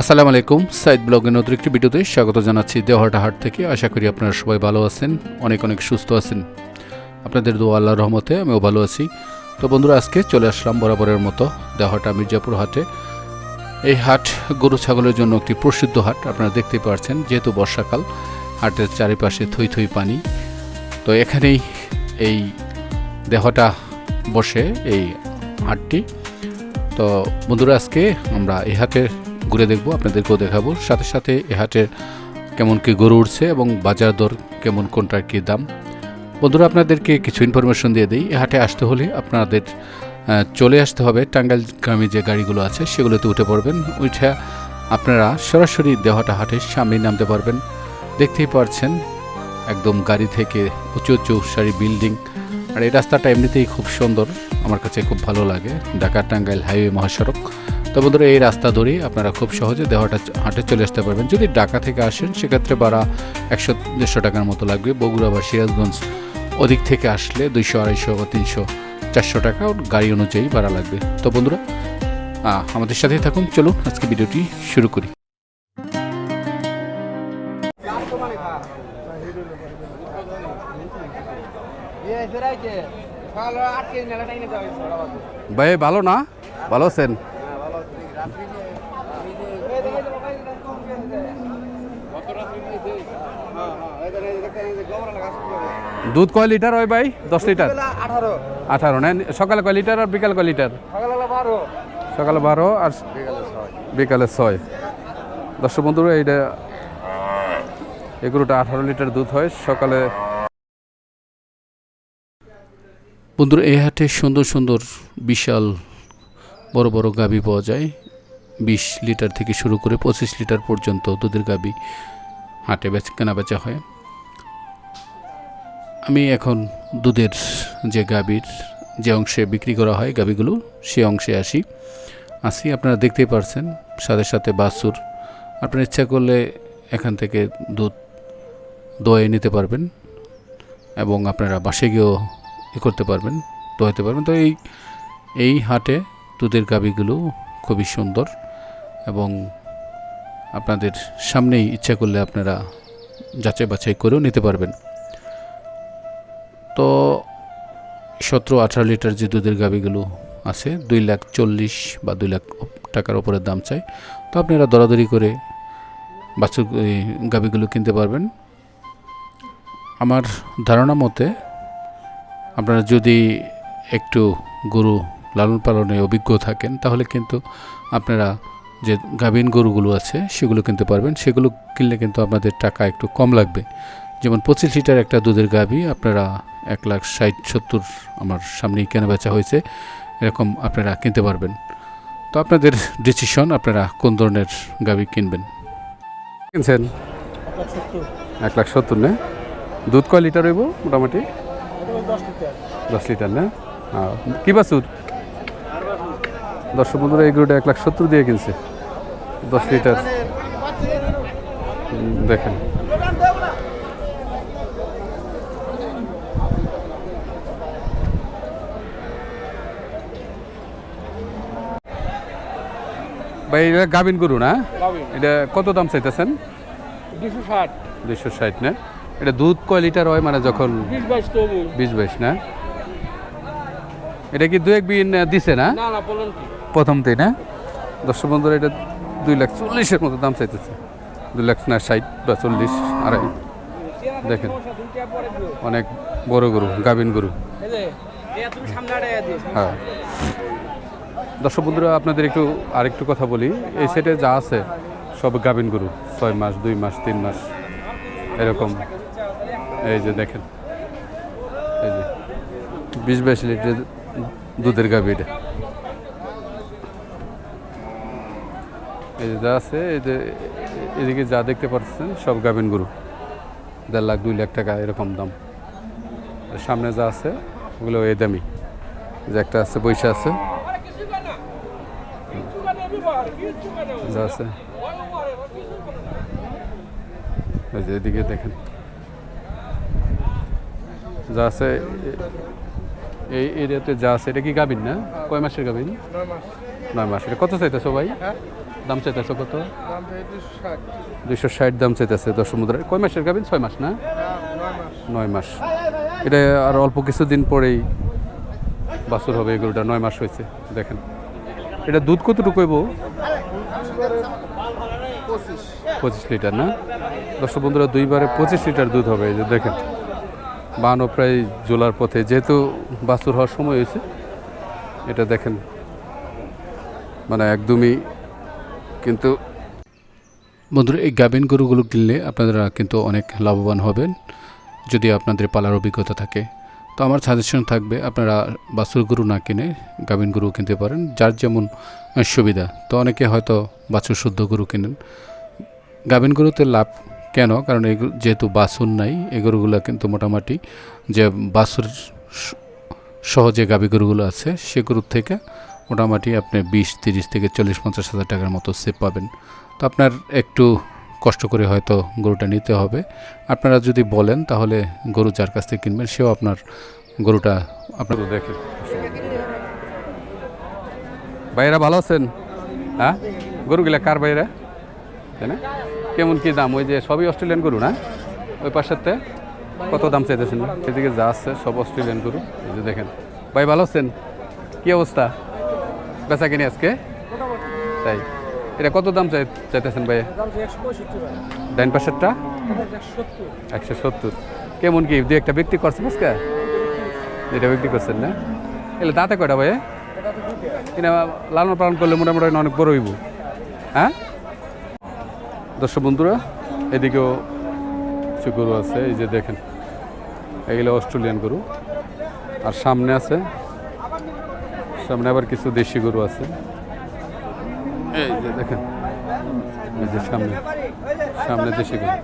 আসসালামু আলাইকুম, সাইদ ব্লগের নতুন একটি ভিডিওতে স্বাগত জানাচ্ছি দেওহাটা হাট থেকে। আশা করি আপনারা সবাই ভালো আছেন, অনেক অনেক সুস্থ আছেন। আপনাদের দোয়া আল্লাহর রহমতে আমিও ভালো আছি। তো বন্ধুরা, আজকে চলে আসলাম বরাবরের মতো দেওহাটা মির্জাপুর হাটে। এই হাট গরু ছাগলের জন্য একটি প্রসিদ্ধ হাট, আপনারা দেখতে পাচ্ছেন, যেহেতু বর্ষাকাল হাটের চারিপাশে থই থই পানি। তো এখানেই এই দেহটা বসে এই হাটটি। তো বন্ধুরা, আজকে আমরা এই হাটে ঘুরে দেখব, আপনাদেরকেও দেখাবো। সাথে সাথে এ হাটের কেমন কি গরু উঠছে এবং বাজার দর কেমন, কোনটার কী দাম। বন্ধুরা, আপনাদেরকে কিছু ইনফরমেশন দিয়ে দিই। এ হাটে আসতে হলে আপনাদের চলে আসতে হবে। টাঙ্গাইল গ্রামে যে গাড়িগুলো আছে, সেগুলোতে উঠে পড়বেন। উঠে আপনারা সরাসরি দেহটা হাটের সামনেই নামতে পারবেন। দেখতেই পারছেন, একদম গাড়ি থেকে উঁচু উঁচু সারি বিল্ডিং। আর এই রাস্তাটা এমনিতেই খুব সুন্দর, আমার কাছে খুব ভালো লাগে, ঢাকা টাঙ্গাইল হাইওয়ে মহাসড়ক। তো বন্ধুরা, এই রাস্তা ধরেই আপনারা খুব সহজে দেহটা হাটে চলে আসতে পারবেন। যদি ঢাকা থেকে আসেন, সেক্ষেত্রে ভাড়া একশো দেড়শো টাকার মতো লাগবে। বগুড়া বা সিরাজগঞ্জ ওদিক থেকে আসলে দুইশো, আড়াইশো বা তিনশো, চারশো টাকা গাড়ি অনুযায়ী ভাড়া লাগবে। তো বন্ধুরা আমাদের সাথেই থাকুন। চলুন, আজকে ভিডিওটি শুরু করি। ভাই ভালো না? ভালো আছেন? দুধ কয় লিটার হয় ভাই? দশ লিটার? আঠারো। না? সকালে কয় লিটার আর বিকাল কয় লিটার? সকালে বারো। আর বিকালে ছয়। দর্শক বন্ধুরা এইটা এগুলোটা আঠারো লিটার দুধ হয়। সকালে বন্ধুরা, এই হাটে সুন্দর সুন্দর বিশাল বড় বড় গাভী পাওয়া যায়। বিশ লিটার থেকে শুরু করে পঁচিশ লিটার পর্যন্ত দুধের গাভী হাটে বেচ কেনা বেচা হয়। আমি এখন দুধের যে গাভীর যে অংশে বিক্রি করা হয় গাভীগুলো সে অংশে আসি। আসি, আপনারা দেখতেই পারছেন, সাথে সাথে বাছুর। আপনারা ইচ্ছা করলে এখান থেকে দুধ দোয়ে নিতে পারবেন এবং আপনারা বাসে গিয়েও করতে পারবেন দোয়াতে পারবেন। তো এই এই হাটে দুধের গাভীগুলো খুবই সুন্দর এবং আপনাদের সামনেই ইচ্ছা করলে আপনারা যাচাই বাছাই করেও নিতে পারবেন। তো সতেরো আঠারো লিটার যে দুধের গাভীগুলো আছে, দুই লাখ চল্লিশ বা দুই লাখ টাকার ওপরের দাম চাই। তো আপনারা দরাদরি করে বাছুর গাভীগুলো কিনতে পারবেন। আমার ধারণা মতে আপনারা যদি একটু গরু লালন পালনে অভিজ্ঞ থাকেন তাহলে কিন্তু আপনারা যে গাভীন গরুগুলো আছে সেগুলো কিনতে পারবেন। সেগুলো কিনলে কিন্তু আপনাদের টাকা একটু কম লাগবে। যেমন পঁচিশ লিটার একটা দুধের গাভী আপনারা এক লাখ ষাট সত্তর আমার সামনেই কেনা বেচা হয়েছে এরকম আপনারা কিনতে পারবেন। তো আপনাদের ডিসিশন আপনারা কোন ধরনের গাভী কিনবেন? কিনছেন? এক লাখ সত্তর না? দুধ কয় লিটার হইব মোটামুটি? দশ লিটার। না? কী বাছুর? দর্শক বন্ধুরা এই গরুটা এক লাখ সত্তর দিয়ে কিনছে। দশ লিটার। দেখেন। ভাই এটা গাভিন গরু না? এটা কত দাম চাইতেছেন? দুশো ষাট। দুইশো ষাট না? এটা দুধ কয় লিটার হয়? মানে যখন বিশ বাইশ না? এটা কি দু এক বিন দিছে না? প্রথমতেই না দর্শক বন্ধুরা এটা দুই লাখ চল্লিশের মতো দাম চাইতেছে। দুই লাখ না ষাট বা চল্লিশ আড়াই। দেখেন অনেক বড় গরু গাভিন গরু। হ্যাঁ। দর্শক বন্ধুরা আপনাদের একটু আরেকটু কথা বলি। এই সেটে যা আছে সব গাভিন গরু। ছয় মাস দুই মাস তিন মাস। এরকম। এই যে দেখেন। এই যে বিশ বাইশ লিটার দুধের গাভি এটা। এই যে যা আছে, এই যে এদিকে যা দেখতে পাচ্ছেন, সব গাভিন গরু। দেড় লাখ, দুই লাখ টাকা এরকম দাম। সামনে যা আছে, ওগুলো এই দামি। যে একটা আছে পয়সা আছে। যা আছে। যে এদিকে দেখেন। যা আছে এই এরিয়াতে যা আছে এটা কি গাবিন না? কয় মাসের গাবিন নয় মাস। এটা কত চাইতেছো ভাই? দাম চাইতেছো কত? দুইশো ষাট দাম চাইতেছে দশ মুদ্রা। কয় মাসের গাবিন ছয় মাস না? নয় মাস। এটা আর অল্প কিছুদিন পরেই বাছুর হবে এগুলোটা। নয় মাস হয়েছে। দেখেন। এটা দুধ কতটুকু হইব? পঁচিশ। লিটার, না? দর্শক বন্ধুরা, দুইবারে পঁচিশ লিটার দুধ হবে, এই যে দেখেন। বানও প্রায় জোলার পথে, যেহেতু বাছুর হওয়ার সময় হয়েছে, এটা দেখেন মানে একদমই কিন্তু বন্ধুরা, এই গাভিন গরুগুলো কিনলে আপনারা কিন্তু অনেক লাভবান হবেন, যদি আপনাদের পালার অভিজ্ঞতা থাকে। তো আমার সাজেশন থাকবে, আপনারা বাছুর গরু না কিনে গাভিন গরু কিনতে পারেন, যার যেমন সুবিধা। তো অনেকে হয়তো বাছুর শুদ্ধ গরু কিনেন। গাভিন গরুতে লাভ কেন? কারণ এই যেহেতু বাছুর নাই এই গরুগুলো কিন্তু মোটামুটি যে বাছুর স- সহ যে গাভী গরুগুলো আছে, সে গরুর থেকে মোটামুটি আপনি বিশ, তিরিশ থেকে চল্লিশ, পঞ্চাশ হাজার টাকার মতো সেভ পাবেন। তো আপনার একটু কষ্ট করে হয়তো গরুটা নিতে হবে। আপনারা যদি বলেন তাহলে গরু যার কাছ থেকে কিনবেন, সেও আপনার গরুটা আপনার দেখেন ভাইয়েরা ভালো আছেন? হ্যাঁ? গরুগুলা কার বাইরা তাই না? কেমন কী দাম? ওই যে সবই অস্ট্রেলিয়ান গরু না? ওই পাশেরতে? কত দাম চাইতেছেন? সেদিকে যা আছে, সব অস্ট্রেলিয়ান গরু। এই যে দেখেন। ভাই ভালো আছেন? কী অবস্থা? বেচা কিনি আজকে? তাই। এটা কত দাম চাই চাইতেছেন ভাই ডাইন পাশেরটা একশো সত্তর। কেমন কি? দু একটা বিক্রি করছেন আজকে? এটা বিক্রি করছেন না? এলে দাঁতে কয়টা ভাই এটা লালন পালন করলে মোটামুটি অনেক বড় হইব। হ্যাঁ? দর্শক বন্ধুরা, এদিকেও কিছু গরু আছে, এই যে দেখেন। এগুলো অস্ট্রেলিয়ান গরু। আর সামনে আছে, সামনে আবার কিছু দেশি গরু আছে। দেখেন সামনে সামনে দেশি গরু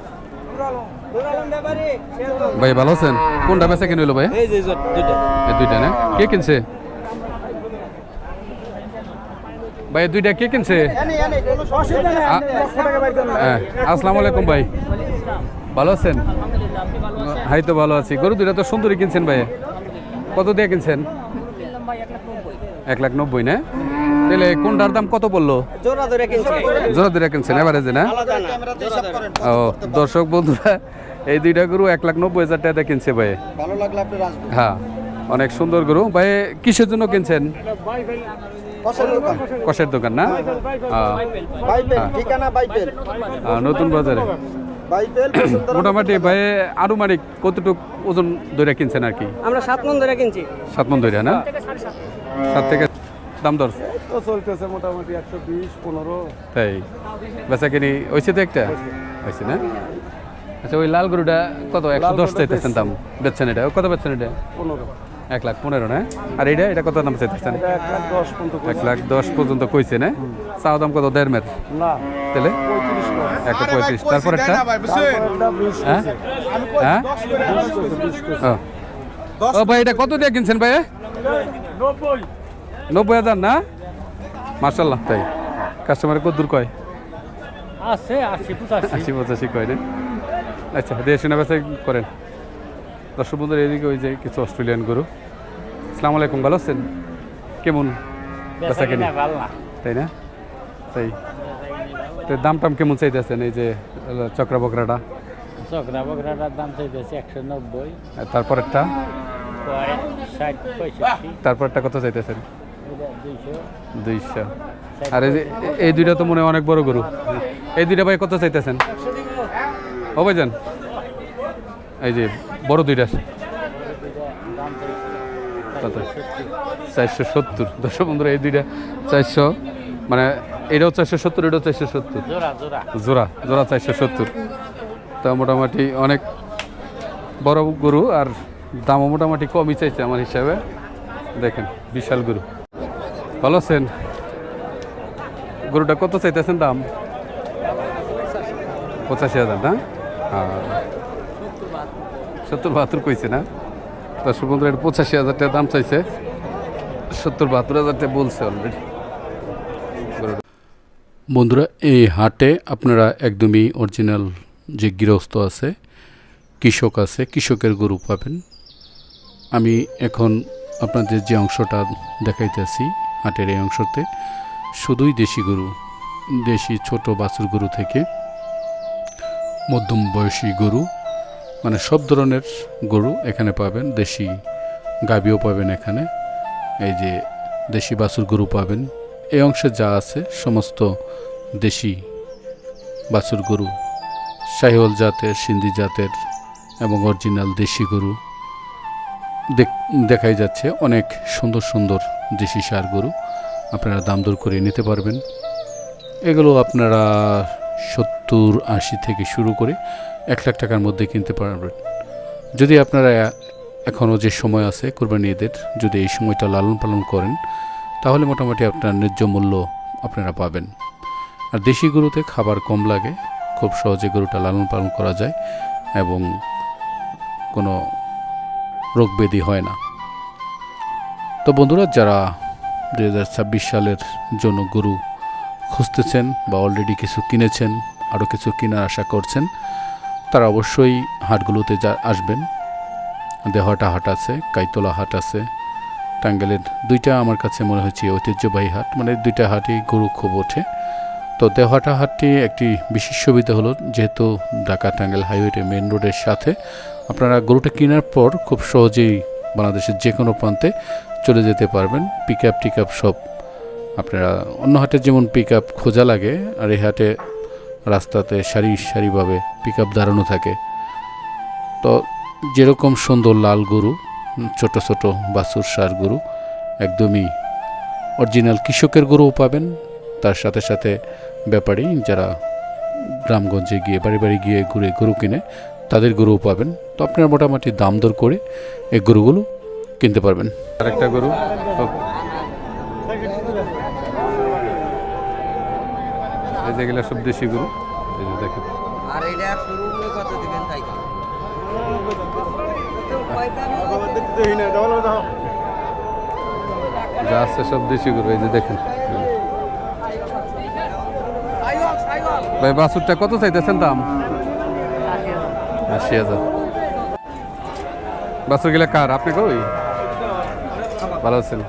ভাই ভালো আছেন? কোনটা বেচা কিনে হইল ভাই? এই দুইটা। না? কে কিনছে? ভাই দুইটা কে কিনছে? আসসালামু আলাইকুম ভাই। ভালো আছেন? হাই তো ভালো আছি। গরু দুইটা তো সুন্দরী কিনছেন ভাই। কত দিয়ে কিনছেন? এক লাখ নব্বই না? তাহলে কোনটার দাম কত পড়ল জোড়া ধরে কিনছেন এভারেজে না? না। ও দর্শক বন্ধুরা এই দুইটা গরু এক লাখ নব্বই হাজার টাকা কিনছে ভাই। ভালো লাগলে আপনি হ্যাঁ অনেক সুন্দর গরু। ভাই কিসের জন্য কিনছেন? কষের দোকান। না? নতুন বাজারে। মোটামুটি ভাই আনুমানিক কতটুক ওজন ধরে কিনছেন আর কি? আমরা সাত মন ধরে কিনছি। সাত মন ধরে না? সাত থেকে দাম দর? তো চলতেছে মোটামুটি একশো বিশ পনেরো। তাই? বেচা কিনি হয়েছে তো একটা? হয়েছে না? আচ্ছা ওই লাল গরুটা কত? একশো দশ চাইতেছেন দাম। বেচছেন এটা? কত বেচছেন এটা? পনেরো। এক লাখ পনেরো না? আর এটা? এটা কত দাম চাইতেছেন? এক লাখ দশ পর্যন্ত এক লাখ দশ পর্যন্ত কইছে না? চাও দাম কত? দেড় না। তাহলে? পঁয়ত্রিশ একটা পঁয়ত্রিশ। তারপর একটা? হ্যাঁ? হ্যাঁ। ও। ভাই এটা কত দিয়ে কিনছেন ভাই নব্বই। হাজার না? মার্শাল্লাহ তাই। কাস্টমার কত দূর কয়? আছে আশি পঁচাশি। আশি পঁচাশি কয় না আচ্ছা দিয়ে শুনে করেন। দর্শক বন্ধুর এদিকে ওই যে কিছু অস্ট্রেলিয়ান গরু। আসসালামু আলাইকুম ভালো আছেন? কেমন? বেচা কিনি? তাই না? তাই। তো দাম টাম কেমন চাইতেছেন এই যে চক্রা বকরাটা চকরা বকরাটার দাম চাইতেছে একশো নব্বই। তারপরেরটা? তারপরটা কত চাইতেছেন? দুইশো। আর এই এই দুইটা তো মনে হয় অনেক বড় গরু। এই দুইটা ভাই কত চাইতেছেন? ও ভাইজান এই যে বড় দুইটা চারশো সত্তর। দর্শক বন্ধুরা এই দুইটা চারশো মানে এটাও চারশো সত্তর এটাও চারশো সত্তর। জোড়া জোড়া চারশো সত্তর। তা মোটামুটি অনেক বড় গরু আর দামও মোটামুটি কমই চাইছে আমার হিসাবে। দেখেন বিশাল গরু। ভালো আছেন? গরুটা কত চাইতেছেন দাম? পঁচাশি হাজার, না? হ্যাঁ। সত্তর বাহাত্তর কইছে না? দর্শক বন্ধুরা, এটা পঁচাশি হাজার টাকা দাম চাইছে। সত্তর বাহাত্তর হাজার টাকা বলছে অলরেডি বন্ধুরা, এই হাটে আপনারা একদমই অরিজিনাল যে গৃহস্থ আছে, কৃষক আছে, কৃষকের গরু পাবেন। আমি এখন আপনাদের যে অংশটা দেখাইতেছি হাটের এই অংশতে। শুধুই দেশি গরু, দেশি ছোট বাছুর গরু থেকে মধ্যম বয়সী গরু মানে সব ধরনের গরু এখানে পাবেন। দেশি গাবিও পাবেন এখানে। এই যে দেশি বাছুর গরু পাবেন। এই অংশে যা আছে, সমস্ত দেশি বাছুর গরু। শাহিওয়াল জাতের, সিন্ধি জাতের এবং অরিজিনাল দেশি গরু। দেখাই যাচ্ছে অনেক সুন্দর সুন্দর দেশি সার গরু। আপনারা দাম দর করে নিতে পারবেন। এগুলো আপনারা সত্তর আশি থেকে শুরু করে এক লাখ টাকার মধ্যে কিনতে পারবেন। যদি আপনারা এখনও যে সময় আছে কোরবানি ঈদের, যদি এই সময়টা লালন পালন করেন, তাহলে মোটামুটি আপনার ন্যায্য মূল্য আপনারা পাবেন। আর দেশি গরুতে খাবার কম লাগে, খুব সহজে গরুটা লালন পালন করা যায় এবং কোনো রোগ ব্যাধি হয় না। তো বন্ধুরা, যারা দু হাজার ছাব্বিশ সালের জন্য গরু খুঁজতেছেন বা অলরেডি কিছু কিনেছেন আরও কিছু কেনার আশা করছেন, তারা অবশ্যই হাটগুলোতে যা আসবেন। দেহটা হাট আছে, কাইতলা হাট আছে, টাঙ্গাইলের দুইটা আমার কাছে মনে হচ্ছে ঐতিহ্যবাহী হাট। মানে দুইটা হাটই গরু খুব ওঠে। তো দেহটা হাটটি একটি বিশেষ সুবিধা হলো, যেহেতু ঢাকা টাঙ্গাইল হাইওয়েতে মেন রোডের সাথে আপনারা গরুটা কেনার পর খুব সহজেই বাংলাদেশের যে কোনো প্রান্তে চলে যেতে পারবেন। পিক আপ টিক আপ সব আপনারা অন্য হাটে যেমন পিক আপ খোঁজা লাগে, আর এই হাটে রাস্তাতে সারি সারিভাবে পিক আপ দাঁড়ানো থাকে। তো যেরকম সুন্দর লাল গরু, ছোট ছোট বাছুর সার গরু, একদমই অরিজিনাল কৃষকের গরুও পাবেন। তার সাথে সাথে ব্যাপারী যারা গ্রামগঞ্জে গিয়ে বাড়ি বাড়ি গিয়ে ঘুরে গরু কিনে তাদের গরুও পাবেন। তো আপনারা মোটামুটি দাম দর করে এই গরুগুলো কিনতে পারবেন। আরেকটা গরু। এই যেগুলো সব দেশি গরু। এই যে দেখেন। আর এটা শুরু কত দিবেন তাই যা আছে সব দেশি গরু এই যে দেখেন। ভাই বাছুরটা কত চাইতেছেন দাম? আশি হাজার। বাছুর গেলে কার? আপনি কই? ভালো আছেন।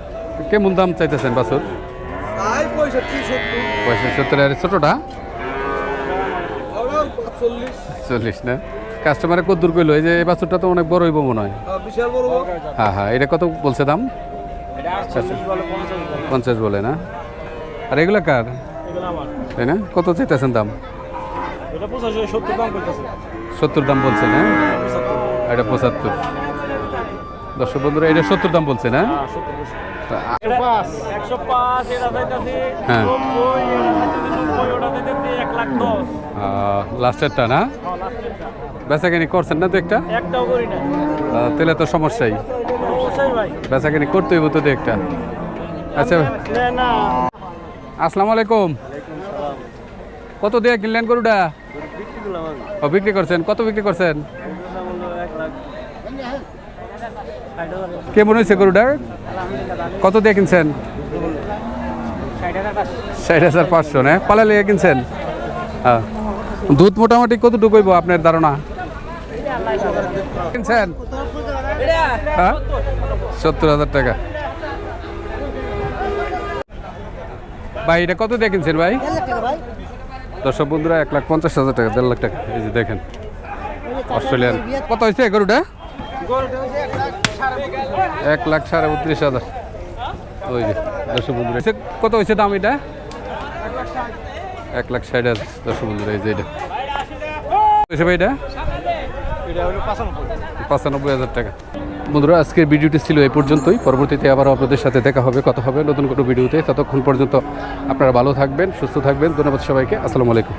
কেমন দাম চাইতেছেন বাছুর? পঁয়ষট্টি সত্তর। আর ছোটটা? চল্লিশ না? কাস্টমারে কত দূর করল এই যে এই বাছুরটা তো অনেক বড় হইব মনে হয়। হ্যাঁ হ্যাঁ এটা কত বলছে দাম? পঞ্চাশ বলে। না? আর এগুলো কার? তাই না? কত চাইতেছেন দাম? সত্তর দাম করতেছে। সত্তর দাম বলছে না এটা পঁচাত্তর। দর্শক বন্ধুরা এটা সত্তর দাম বলছে। না হ্যাঁ। এক লাখ দশ। আহ, লাস্টেরটা না? বেচাকেনি করছেন না তো একটা? একটাও করি না আহ, তাহলে তো সমস্যাই। বেচাকেনি করতে হইব তো একটা। আচ্ছা। না না। আসসালামু আলাইকুম। কত দিয়ে কিনলেন গরুটা? ও, বিক্রি করছেন। কত বিক্রি করছেন? কে কেমন হয়েছে গরুটা কত দিয়ে কিনছেন? ষাট হাজার পাঁচশো, না? পালা লিয়ে কিনছেন? হ্যাঁ। দুধ মোটামুটি কতটুকু আপনার ধারণা? কিনছেন? হ্যাঁ? সত্তর হাজার টাকা। ভাই, এটা কত দিয়ে কিনছেন ভাই? দর্শক বন্ধুরা এক লাখ পঞ্চাশ হাজার টাকা দেড় লাখ টাকা। এই যে দেখেন অস্ট্রেলিয়ান। কত হয়েছে গরুটা? এক লাখ সাড়ে বত্রিশ হাজার। ওই যে দর্শক বন্ধুরা কত হয়েছে দাম এটা? এক লাখ ষাট হাজার দর্শক বন্ধুরা এই যে এটা। হয়েছে ভাই এটা? পঁচানব্বই হাজার টাকা। বন্ধুরা, আজকের ভিডিওটি ছিল এই পর্যন্তই। পরবর্তীতে আবার আপনাদের সাথে দেখা হবে, কথা হবে নতুন কোনো ভিডিওতে। ততক্ষণ পর্যন্ত আপনারা ভালো থাকবেন, সুস্থ থাকবেন। ধন্যবাদ সবাইকে। আসসালামু আলাইকুম।